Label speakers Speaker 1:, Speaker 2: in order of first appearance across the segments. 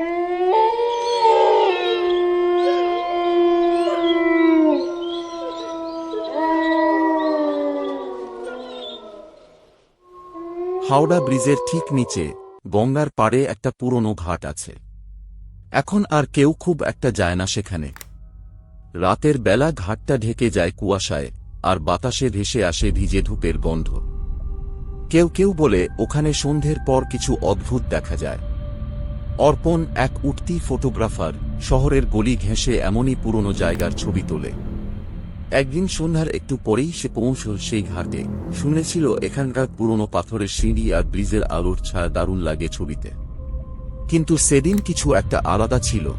Speaker 1: হাওড়া ব্রিজের ঠিক নিচে গঙ্গার পাড়ে একটা পুরনো ঘাট আছে। এখন আর কেউ খুব একটা যায় না সেখানে। রাতের বেলা ঘাটটা ঢেকে যায় কুয়াশায় আর বাতাসে ভেসে আসে ভিজে ধূপের গন্ধ। কেউ কেউ বলে, ওখানে সন্ধ্যের পর কিছু অদ্ভুত দেখা যায়। অর্পণ এক উঠতি ফটোগ্রাফার শহরের গলি ঘেঁষে এমনই পুরনো জায়গার ছবি তোলে। একদিন সন্ধ্যার একটু পরেই সে পৌঁছল সেই ঘাটে। শুনেছিল এখানকার পুরনো পাথরের সিঁড়ি আর ব্রিজের আলোর ছায়া দারুণ লাগে ছবিতে। কিন্তু সেদিন কিছু একটা আলাদা ছিল।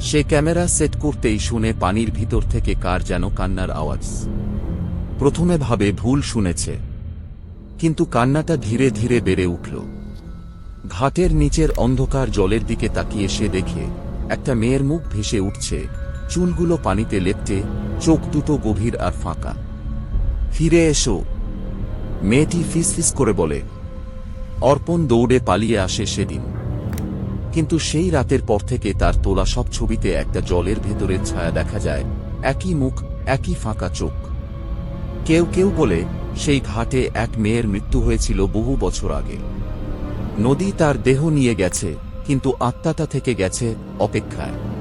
Speaker 1: সে ক্যামেরা সেট করতেই শুনে পানির ভিতর থেকে কার যেন কান্নার আওয়াজ। প্রথমে ভাবে ভুল শুনেছে। কিন্তু কান্নাটা ধীরে ধীরে বেড়ে উঠল। ঘাটের নিচের অন্ধকার জলের দিকে তাকিয়ে সে দেখে, একটা মেয়ের মুখ ভেসে উঠছে, চুলগুলো পানিতে লেপটে, চোখ দুটো গভীর আর ফাঁকা। ফিরে এসো। মেয়েটি ফিসফিস করে বলে, অর্পণ দৌড়ে পালিয়ে আসে সেদিন। কিন্তু সেই রাতের পর থেকে তার তোলা সব ছবিতে একটা জলের ভেতরের ছায়া দেখা যায়, একই মুখ, একই ফাঁকা চোখ। কেউ কেউ বলে, সেই ঘাটে এক মেয়ের মৃত্যু হয়েছিল বহু বছর আগে। নদী তার দেহ নিয়ে গেছে কিন্তু আত্মাটা থেকে গেছে অপেক্ষায়।